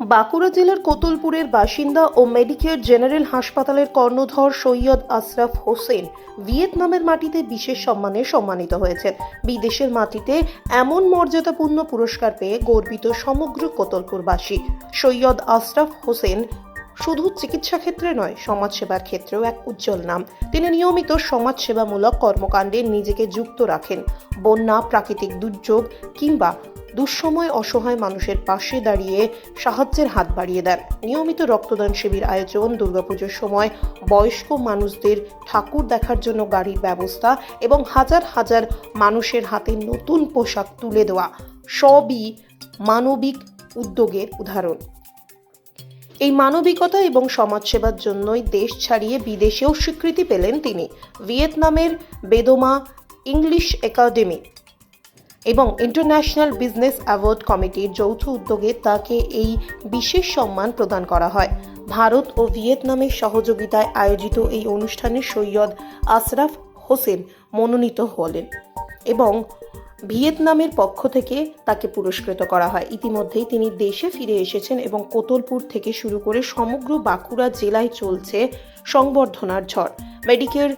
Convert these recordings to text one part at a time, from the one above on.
বাঁকুড়া জেলার কোতলপুরের বাসিন্দা ও Medicare general হাসপাতালের কর্ণধর সৈয়দ আশরাফ হোসেন ভিয়েতনামের মাটিতে বিশেষ সম্মানে সম্মানিত হয়েছেন। বিদেশের মাটিতে এমন মর্যাদাপূর্ণ পুরস্কার পেয়ে গর্বিত সমগ্র কোতলপুরবাসী। সৈয়দ আশরাফ হোসেন শুধু চিকিৎসা ক্ষেত্রে নয়, সমাজসেবার ক্ষেত্রেও এক উজ্জ্বল নাম। তিনি নিয়মিত সমাজসেবামূলক কর্মকাণ্ডে নিজেকে যুক্ত রাখেন। বন্যা, প্রাকৃতিক দুর্যোগ কিংবা দুঃসময় অসহায় মানুষের পাশে দাঁড়িয়ে সাহায্যের হাত বাড়িয়ে দেন। নিয়মিত রক্তদান শিবির আয়োজন, দুর্গাপুজোর সময় বয়স্ক মানুষদের ঠাকুর দেখার জন্য গাড়ির ব্যবস্থা এবং হাজার হাজার মানুষের হাতে নতুন পোশাক তুলে দেওয়া সবই মানবিক উদ্যোগের উদাহরণ। এই মানবিকতা এবং সমাজসেবার জন্যই দেশ ছাড়িয়ে বিদেশেও স্বীকৃতি পেলেন তিনি। ভিয়েতনামের বেদমা ইংলিশ একাডেমি এবং ইন্টারন্যাশনাল বিজনেস অ্যাওয়ার্ড কমিটির যৌথ উদ্যোগে তাকে এই বিশেষ সম্মান প্রদান করা হয়। ভারত ও ভিয়েতনামের সহযোগিতায় আয়োজিত এই অনুষ্ঠানে সৈয়দ আশরাফ হোসেন মনোনীত হলেন এবং ভিয়েতনামের পক্ষ থেকে তাকে পুরস্কৃত করা হয়। ইতিমধ্যেই তিনি দেশে ফিরে এসেছেন এবং কোতলপুর থেকে শুরু করে সমগ্র বাঁকুড়া জেলায় চলছে সংবর্ধনার ঝড়। মেডিকেল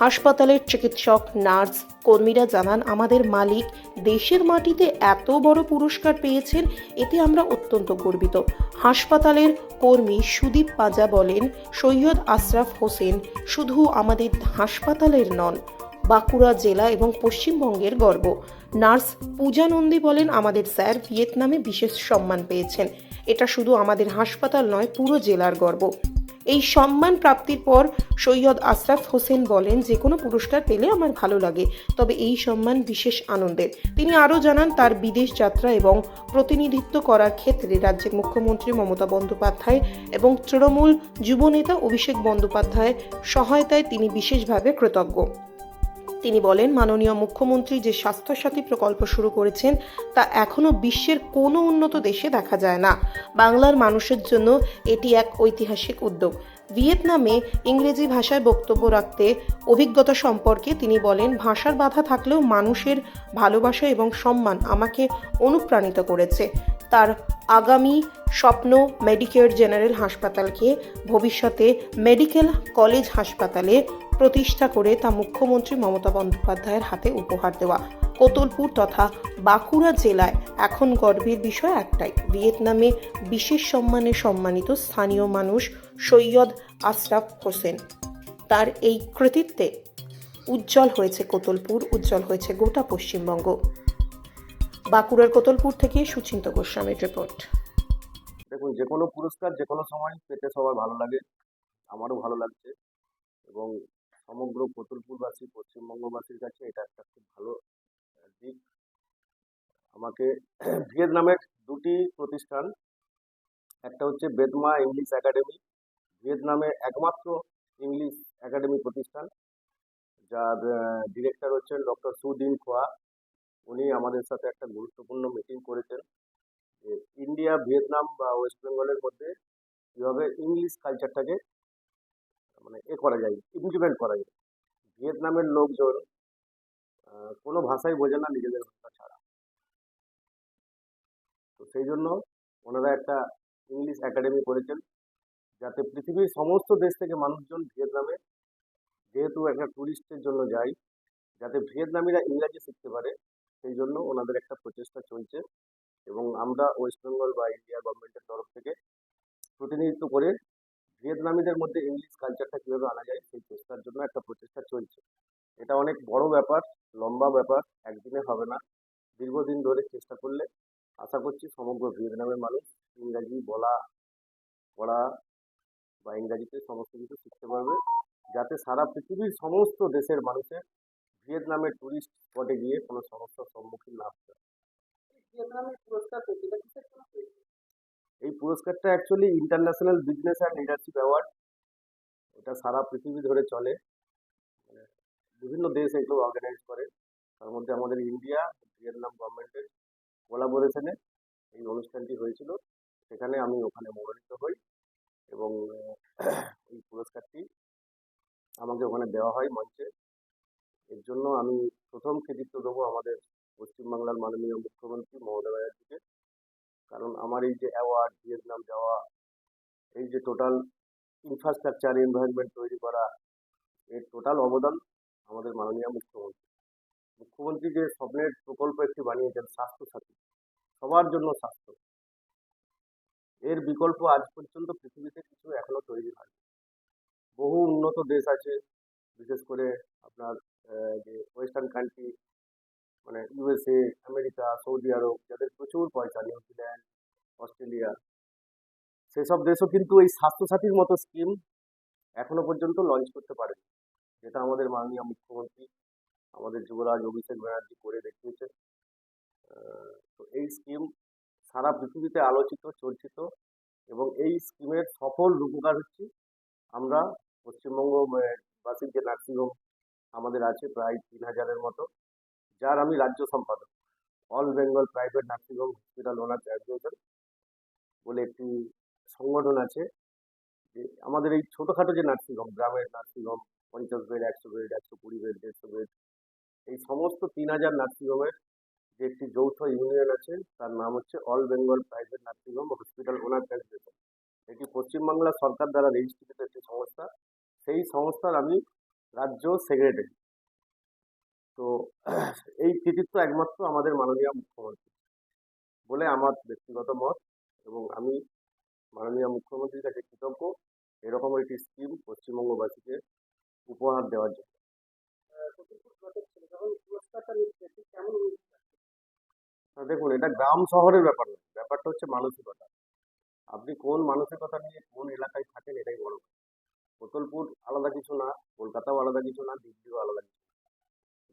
হাসপাতালের চিকিৎসক, নার্স, কর্মীরা জানান, আমাদের মালিক দেশের মাটিতে এত বড় পুরস্কার পেয়েছেন, এতে আমরা অত্যন্ত গর্বিত। হাসপাতালের কর্মী সুদীপ পাজা বলেন, সৈয়দ আশরাফ হোসেন শুধু আমাদের হাসপাতালের নন, বাঁকুড়া জেলা এবং পশ্চিমবঙ্গের গর্ব। নার্স পূজা নন্দী বলেন, আমাদের স্যার ভিয়েতনামে বিশেষ সম্মান পেয়েছেন। এটা শুধু আমাদের হাসপাতাল নয়, পুরো জেলার গর্ব। এই সম্মান প্রাপ্তির পর সৈয়দ আশরাফ হোসেন বলেন, যে কোনো পুরস্কার পেলে আমার ভালো লাগে, তবে এই সম্মান বিশেষ আনন্দের। তিনি আরও জানান, তার বিদেশ যাত্রা এবং প্রতিনিধিত্ব করার ক্ষেত্রে রাজ্যের মুখ্যমন্ত্রী মমতা বন্দ্যোপাধ্যায় এবং তৃণমূল যুবনেতা অভিষেক বন্দ্যোপাধ্যায় সহায়তায় তিনি বিশেষভাবে কৃতজ্ঞ। তিনি বলেন, মাননীয় মুখ্যমন্ত্রী যে স্বাস্থ্যসাথী প্রকল্প শুরু করেছেন, তা এখনও বিশ্বের কোনো উন্নত দেশে দেখা যায় না। বাংলার মানুষের জন্য এটি এক ঐতিহাসিক উদ্যোগ। ভিয়েতনামে ইংরেজি ভাষায় বক্তব্য রাখতে অভিজ্ঞতা সম্পর্কে তিনি বলেন, ভাষার বাধা থাকলেও মানুষের ভালোবাসা এবং সম্মান আমাকে অনুপ্রাণিত করেছে। তার আগামী স্বপ্ন মেডিকেয়ার জেনারেল হাসপাতালকে ভবিষ্যতে মেডিকেল কলেজ হাসপাতালে প্রতিষ্ঠা করে তা মুখ্যমন্ত্রী মমতা বন্দ্যোপাধ্যায়ের হাতে উপহার দেওয়া। কোতলপুর তথা বাঁকুড়া জেলায় এখন গর্বের বিষয় একটাই, ভিয়েতনামে বিশেষ সম্মানে সম্মানিত স্থানীয় মানুষ সৈয়দ আশরাফ হোসেন। তার এই কৃতিত্বে উজ্জ্বল হয়েছে কোতলপুর, উজ্জ্বল হয়েছে গোটা পশ্চিমবঙ্গ। বাঁকুড়ার কোতলপুর থেকে সুচিন্ত গোস্বামীর রিপোর্ট। দেখুন যে কোনো পুরস্কার যে কোনো সময় পেতে সবার ভালো লাগে, আমারও ভালো লাগছে। এবং সমগ্র কতুলপুরবাসী, পশ্চিমবঙ্গবাসীর কাছে এটা একটা খুব ভালো দিক। আমাকে ভিয়েতনামের দুটি প্রতিষ্ঠান, একটা হচ্ছে বেদমা ইংলিশ একাডেমি ভিয়েতনামে একমাত্র ইংলিশ একাডেমি প্রতিষ্ঠান, যার ডিরেক্টর হচ্ছেন ডক্টর সুদিন খোয়া। উনি আমাদের সাথে একটা গুরুত্বপূর্ণ মিটিং করেছেন ইন্ডিয়া, ভিয়েতনাম বা ওয়েস্ট বেঙ্গলের মধ্যে কীভাবে ইংলিশ কালচারটাকে মানে এ করা যায় ইমপ্লিমেন্ট করা যায়। ভিয়েতনামের লোকজন কোনো ভাষাই বোঝে না নিজেদের ভাষা ছাড়া। তো সেই জন্য ওনারা একটা ইংলিশ একাডেমি করেছেন, যাতে পৃথিবীর সমস্ত দেশ থেকে মানুষজন ভিয়েতনামে যেহেতু একটা ট্যুরিস্টের জন্য যায়, যাতে ভিয়েতনামিরা ইংরাজি শিখতে পারে, সেই জন্য ওনাদের একটা প্রচেষ্টা চলছে। এবং আমরা ওয়েস্ট বেঙ্গল বা ইন্ডিয়া গভর্নমেন্টের তরফ থেকে প্রতিনিধিত্ব করে ভিয়েতনামিদের মধ্যে ইংলিশ কালচারটা কীভাবে আনা যায়, সেই চেষ্টার জন্য একটা প্রচেষ্টা চলছে। এটা অনেক বড় ব্যাপার, লম্বা ব্যাপার, একদিনে হবে না। দীর্ঘদিন ধরে চেষ্টা করলে আশা করছি সমগ্র ভিয়েতনামের মানুষ ইংরাজি বলা, পড়া বা ইংরাজিতে সমস্ত কিছু শিখতে পারবে, যাতে সারা পৃথিবীর সমস্ত দেশের মানুষের ভিয়েতনামের ট্যুরিস্ট স্পটে গিয়ে কোনো সমস্যার সম্মুখীন না হতে হয়। এই পুরস্কারটা actually international business and leadership award এটা সারা পৃথিবী ধরে চলে। মানে বিভিন্ন দেশ এগুলো অর্গানাইজ করে। তার মধ্যে আমাদের ইন্ডিয়া, ভিয়েতনাম গভর্নমেন্টের কোলাবোরেশনে এই অনুষ্ঠানটি হয়েছিল। সেখানে আমি ওখানে মনোনীত হই এবং এই পুরস্কারটি আমাকে ওখানে দেওয়া হয় মঞ্চে। এর জন্য আমি প্রথম কৃতিত্ব দেবো আমাদের পশ্চিমবাংলার মাননীয় মুখ্যমন্ত্রী মমতা ব্যানার্জিকে কারণ আমার এই যে অ্যাওয়ার্ড ভিয়েতনাম যাওয়া, এই যে টোটাল ইনফ্রাস্ট্রাকচার এনভায়রনমেন্ট তৈরি করা, এর টোটাল অবদান আমাদের মাননীয় মুখ্যমন্ত্রী। মুখ্যমন্ত্রী যে স্বপ্নের প্রকল্প একটি বানিয়েছেন, স্বাস্থ্যসাথী, সবার জন্য স্বাস্থ্য। এর বিকল্প আজ পর্যন্ত পৃথিবীতে কিছু এখনও তৈরি হয়নি। বহু উন্নত দেশ আছে, বিশেষ করে আপনার যে ওয়েস্টার্ন কান্ট্রি মানে ইউএসএ আমেরিকা সৌদি আরব যাদের প্রচুর পয়সা নিউজিল্যান্ড অস্ট্রেলিয়া সেসব দেশও কিন্তু এই স্বাস্থ্যসাথীর মতো স্কিম এখনও পর্যন্ত লঞ্চ করতে পারেনি। যেটা আমাদের মাননীয় মুখ্যমন্ত্রী আমাদের যুবরাজ অভিষেক ব্যানার্জি করে দেখিয়েছে আহ, তো এই স্কিম সারা পৃথিবীতে আলোচিত চর্চিত এবং এই স্কিমের সফল রূপকার হচ্ছে আমরা। পশ্চিমবঙ্গ আহ, বাসীর যে নার্সিংহোম আমাদের আছে প্রায় তিন হাজারের মতো। যার আমি রাজ্য সম্পাদক। All Bengal private nursing home hospital owner association বলে একটি সংগঠন আছে। যে আমাদের এই ছোটোখাটো যে নার্সিংহোম গ্রামের নার্সিংহোম পঞ্চাশ বেড, একশো বেড, একশো কুড়ি বেড, দেড়শো বেড, এই সমস্ত তিন হাজার নার্সিংহোমের যে একটি যৌথ ইউনিয়ন আছে, তার নাম হচ্ছে all Bengal private nursing home hospital owner association এটি পশ্চিমবাংলা সরকার দ্বারা রেজিস্ট্রিত একটি সংস্থা। সেই সংস্থার আমি রাজ্য সেক্রেটারি তো এই কৃতিত্ব একমাত্র আমাদের মাননীয় মুখ্যমন্ত্রী বলে আমার ব্যক্তিগত মত এবং আমি মাননীয় মুখ্যমন্ত্রীর কাছে কৃতজ্ঞ। এরকম একটি স্কিম পশ্চিমবঙ্গবাসীকে উপহার দেওয়ার জন্য। দেখুন, এটা গ্রাম শহরের ব্যাপার নয়, ব্যাপারটা হচ্ছে মানসিকতা। আপনি কোন মানসিকতা নিয়ে কোন এলাকায় থাকেন এটাই বড় কথা। কোতলপুর আলাদা কিছু না, কলকাতাও আলাদা কিছু না, দিল্লিও আলাদা কিছু না।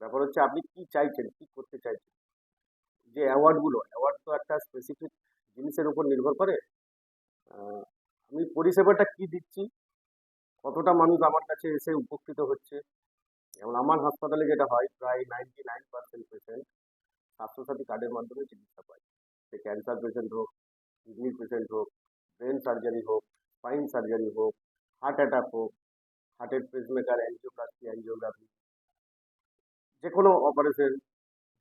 ব্যাপার হচ্ছে আপনি কি চাইছেন, কি করতে চাইছেন? যে অ্যাওয়ার্ডগুলো অ্যাওয়ার্ড তো একটা স্পেসিফিক জিনিসের উপর নির্ভর করে। আমি পরিষেবাটা কি দিচ্ছি? কতটা মানুষ আমার কাছে এসে উপকৃত হচ্ছে? যেমন আমার হাসপাতালে যেটা হয়, প্রায় নাইনটি নাইন পার্সেন্ট পেশেন্ট স্বাস্থ্যসাথী কার্ডের মাধ্যমে চিকিৎসা পায়। সে ক্যান্সার পেশেন্ট হোক কিডনির পেশেন্ট হোক ব্রেন সার্জারি হোক স্পাইন সার্জারি হোক হার্ট অ্যাটাক হোক হার্টের পেসমেকার অ্যাঞ্জিওপ্লাস্টি অ্যাঞ্জিওগ্রাফি যে কোনো অপারেশন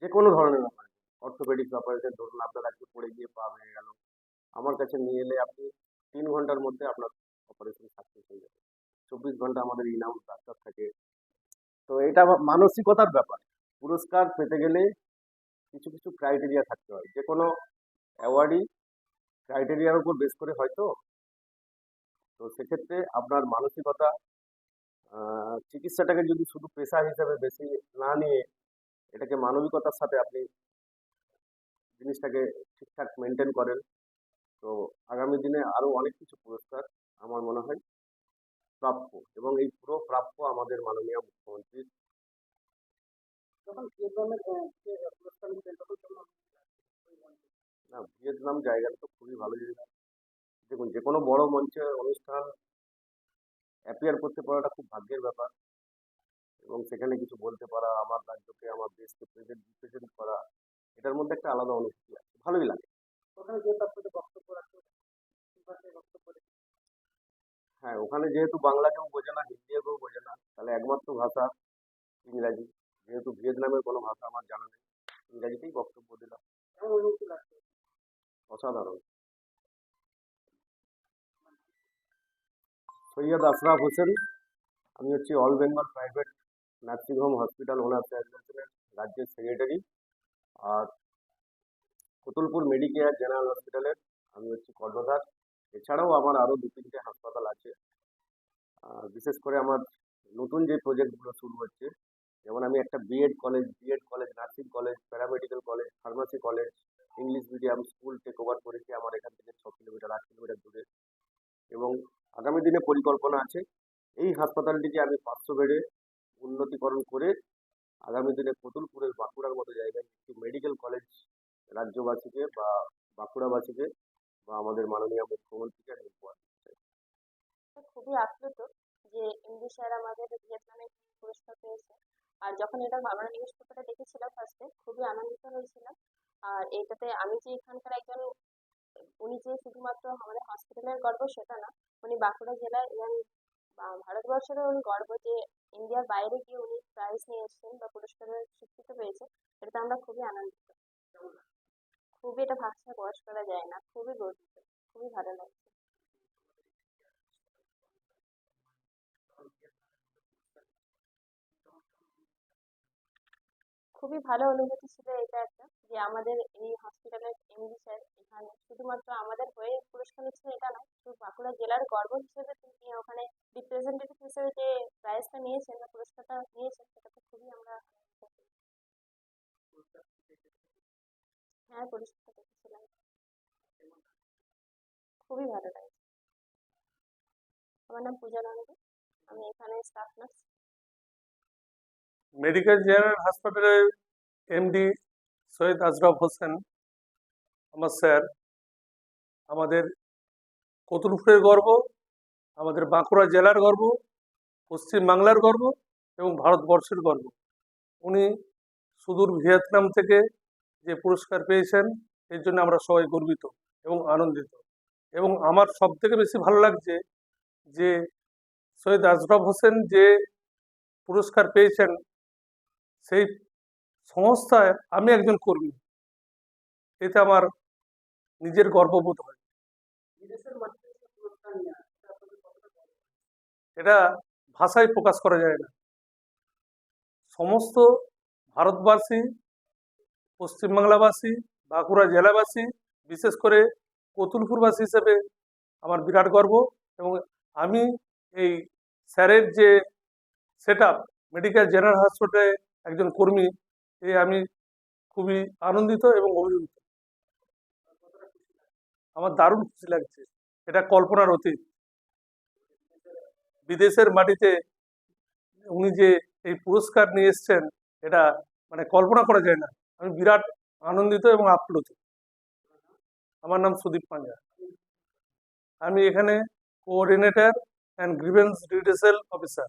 যে কোনো ধরনের অপারেশন অর্থোপেডিক্স অপারেশন ধরুন আপনার আজকে পড়ে গিয়ে পা ভেঙে গেল। আমার কাছে নিয়ে এলে আপনি তিন ঘণ্টার মধ্যে আপনার অপারেশন সাকসেস হয়ে যাবে। চব্বিশ ঘণ্টা আমাদের ইনাম, ডাক্তার থাকে। তো এটা মানসিকতার ব্যাপার। পুরস্কার পেতে গেলে কিছু কিছু ক্রাইটেরিয়া থাকতে হয়। যে কোনো অ্যাওয়ার্ডই ক্রাইটেরিয়ার উপর বেস করে হয়তো। তো সেক্ষেত্রে আপনার মানসিকতা চিকিৎসাটাকে যদি শুধু পেশা হিসাবে বেশি না নিয়ে এটাকে মানবিকতার সাথে আপনি জিনিসটাকে ঠিকঠাক মেনটেন করেন তো আগামী দিনে আরও অনেক কিছু পুরস্কার আমার মনে হয় প্রাপ্য এবং এই পুরো প্রাপ্য আমাদের মাননীয় মুখ্যমন্ত্রীর না ভিয়েতনাম জায়গাটা তো খুবই ভালো জায়গা। দেখুন যে কোনো বড় মঞ্চে অনুষ্ঠান অ্যাপিয়ার করতে পারাটা খুব ভাগ্যের ব্যাপার। এবং সেখানে কিছু বলতে পারা আমার রাজ্যকে আমার দেশকে প্রেজেন্ট রিপ্রেজেন্ট করা এটার মধ্যে একটা আলাদা অনুভূতি আছে। ভালোই লাগে। হ্যাঁ ওখানে যেহেতু বাংলা কেউ বোঝে না হিন্দিও কেউ বোঝে না তাহলে একমাত্র ভাষা ইংরাজি। যেহেতু ভিয়েতনামের কোনো ভাষা আমার জানা নেই ইংরাজিতেই বক্তব্য দিলাম। অসাধারণ। সৈয়দ আশরাফ হোসেন, আমি হচ্ছি all Bengal private nursing home hospital owner অ্যাসোসিয়েশনের রাজ্যের সেক্রেটারি আর কতুলপুর মেডিকেয়ার জেনারেল হসপিটালের আমি হচ্ছি কর্ণধার। এছাড়াও আমার আরও দু তিনটে হাসপাতাল আছে। বিশেষ করে আমার নতুন যে প্রজেক্টগুলো শুরু হচ্ছে, যেমন আমি একটা BEd college BEd college nursing college paramedical college pharmacy college English medium school take over করেছি। আমার এখান থেকে ছ কিলোমিটার, আট কিলোমিটার দূরে। এবং আগামী দিনে পরিকল্পনা আছে। এই হাসপাতালটিকে আমি পাঁচশো বেডে উন্নতিকরণ করে আগামী দিনে কতুলপুরের বাঁকুড়ার মতো জায়গায় একটি মেডিকেল কলেজ রাজ্যবাসীকে বা বাঁকুড়াবাসীকে বা আমাদের মাননীয় মুখ্যমন্ত্রীকে আমি উপহার দিতে। খুবই আপ্লুত যে এমডি স্যার আমাদের ভিয়েতনামে পুরস্কার পেয়েছে। আর যখন এটা আমরা নিউজ পেপারে দেখেছিলাম ফার্স্টে খুবই আনন্দিত হয়েছিলাম। আর এটাতে আমি যে এখানকার একজন উনি যে শুধুমাত্র আমাদের হসপিটালের গর্ব, সেটা না, উনি বাঁকুড়া জেলার এবং ভারতবর্ষেরও উনি গর্ব যে ইন্ডিয়ার বাইরে গিয়ে উনি প্রাইজ নিয়ে এসেছেন বা পুরস্কারের স্বীকৃতি পেয়েছে এটাতে আমরা খুবই আনন্দিত। খুবই এটা ভাষায় প্রকাশ করা যায় না, খুবই গর্বিত, খুবই ভালো লাগছে। খুবই ভালো অনুভূতি ছিল এটা একটা। যে আমাদের এই হসপিটালের এমডি স্যার এখানে শুধুমাত্র আমাদের হয়ে পুরস্কার নিচ্ছেন এটা নয়, শুধু বাঁকুড়া জেলার গর্ব হিসেবে তিনি ওখানে রিপ্রেজেন্টেটিভ হিসেবে যে প্রাইজটা নিয়েছেন বা পুরস্কারটা নিয়েছেন সেটাতে খুবই আমরা হ্যাঁ দেখেছিলাম। খুবই ভালো লাগে। আমার নাম পূজা নন্দী আমি এখানে স্টাফ নার্স মেডিকেল জেনারেল হাসপাতালের এমডি সৈয়দ আজরফ হোসেন, আমার স্যার, আমাদের কতুলপুরের গর্ব, আমাদের বাঁকুড়া জেলার গর্ব পশ্চিম বাংলার গর্ব এবং ভারতবর্ষের গর্ব। উনি সুদূর ভিয়েতনাম থেকে যে পুরস্কার পেয়েছেন, এর জন্য আমরা সবাই গর্বিত এবং আনন্দিত। এবং আমার সব থেকে বেশি ভালো লাগছে যে সৈয়দ আজরফ হোসেন যে পুরস্কার পেয়েছেন, সেই সংস্থায় আমি একজন কর্মী। এতে আমার নিজের গর্ববোধ হয়। এটা ভাষায় প্রকাশ করা যায় না। সমস্ত ভারতবাসী পশ্চিমবাংলাবাসী বাঁকুড়া জেলাবাসী বিশেষ করে কতুলপুরবাসী হিসেবে আমার বিরাট গর্ব এবং আমি এই স্যারের যে সেট মেডিকেল জেনারেল হাসপাতালে একজন কর্মী এ আমি খুবই আনন্দিত এবং অভিভূত আমার দারুণ খুশি লাগছে। এটা কল্পনার অতীত। বিদেশের মাটিতে উনি যে এই পুরস্কার নিয়ে এসছেন, এটা মানে কল্পনা করা যায় না। আমি বিরাট আনন্দিত এবং আপ্লুত। আমার নাম সুদীপ পাঞ্জা। আমি এখানে coordinator and grievance redressal officer